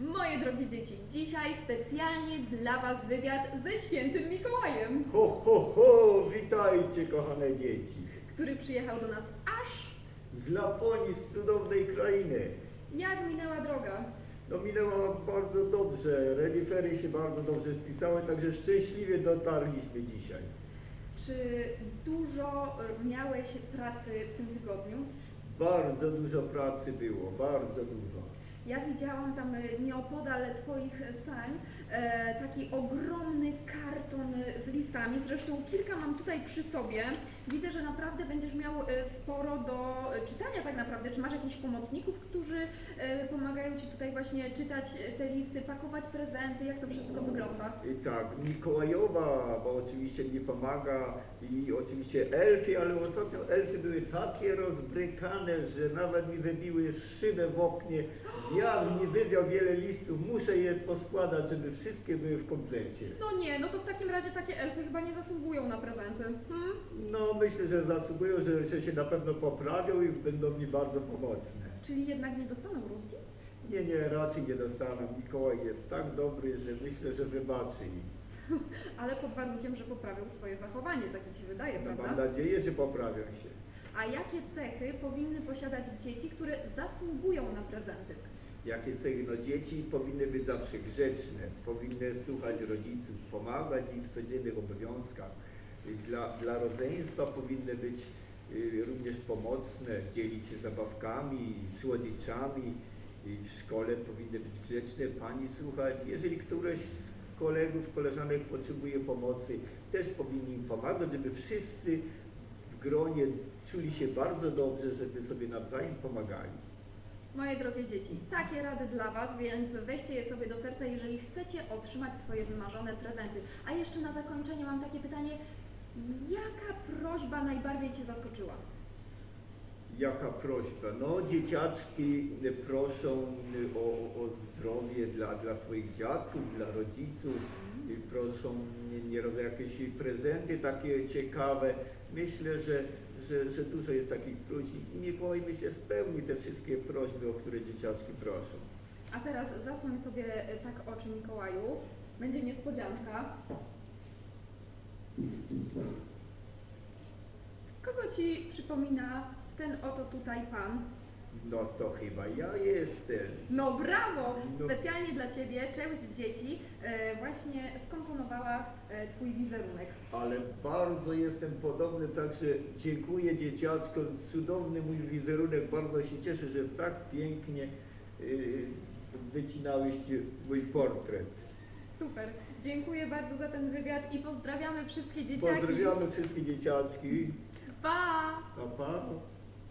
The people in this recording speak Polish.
Moje drogie dzieci, dzisiaj specjalnie dla Was wywiad ze świętym Mikołajem, Ho, ho, ho! Witajcie, kochane dzieci! który przyjechał do nas aż Z Laponii, z cudownej krainy. jak minęła droga. No minęło bardzo dobrze, renifery się bardzo dobrze spisały, także szczęśliwie dotarliśmy dzisiaj. Czy dużo miałeś pracy w tym tygodniu? Bardzo dużo pracy było, bardzo dużo. Ja widziałam tam e, nieopodal Twoich sań e, taki ogromny karton e, z listami. Zresztą kilka mam tutaj przy sobie. Widzę, że naprawdę będziesz miał sporo do czytania tak naprawdę. Czy masz jakichś pomocników, którzy pomagają Ci tutaj właśnie czytać te listy, pakować prezenty? Jak to wszystko wygląda? I tak, Mikołajowa, bo oczywiście mi pomaga i oczywiście elfy, ale ostatnio elfy były takie rozbrykane, że nawet mi wybiły szybę w oknie. Wiatr mi wywiał wiele listów, muszę je poskładać, żeby wszystkie były w komplecie. No nie, no to w takim razie takie elfy chyba nie zasługują na prezenty. Hmm? No myślę, że zasługują, że, że się na pewno poprawią i będą mi bardzo pomocne. Czyli jednak nie dostaną rózgi? Nie, nie, raczej nie dostaną. Mikołaj jest tak dobry, że myślę, że wybaczy im. Ale pod warunkiem, że poprawią swoje zachowanie, tak mi się wydaje, No, prawda? mam nadzieję, że poprawią się. A jakie cechy powinny posiadać dzieci, które zasługują na prezenty? Jakie cechy? No dzieci powinny być zawsze grzeczne, powinny słuchać rodziców, pomagać im w codziennych obowiązkach. Dla, dla rodzeństwa powinny być y, również pomocne, dzielić się zabawkami, słodyczami. W szkole powinny być grzeczne, pani słuchać. Jeżeli któreś z kolegów, koleżanek potrzebuje pomocy, też powinni im pomagać, żeby wszyscy w gronie czuli się bardzo dobrze, żeby sobie nawzajem pomagali. Moje drogie dzieci, takie rady dla Was, więc weźcie je sobie do serca, jeżeli chcecie otrzymać swoje wymarzone prezenty. A jeszcze na zakończenie mam takie pytanie, jaka prośba najbardziej Cię zaskoczyła? Jaka prośba? No, dzieciaczki proszą o, o zdrowie dla, dla swoich dziadków, dla rodziców, proszą nie- nieraz o jakieś prezenty takie ciekawe. Myślę, że, że, że dużo jest takich próśb i Mikołaj, myślę, spełni te wszystkie prośby, o które dzieciaczki proszą. A teraz zasłoń sobie tak oczy Mikołaju, będzie niespodzianka. Kogo Ci przypomina ten oto tutaj Pan? No to chyba ja jestem. No brawo! No. Specjalnie dla Ciebie część dzieci e, właśnie skomponowała e, Twój wizerunek. Ale bardzo jestem podobny, także dziękuję dzieciaczkom. Cudowny mój wizerunek, bardzo się cieszę, że tak pięknie yy, wycinałyście mój portret. Super. Dziękuję bardzo za ten wywiad i pozdrawiamy wszystkie dzieciaki. Pozdrawiamy wszystkie dzieciaczki. Pa! Pa, pa.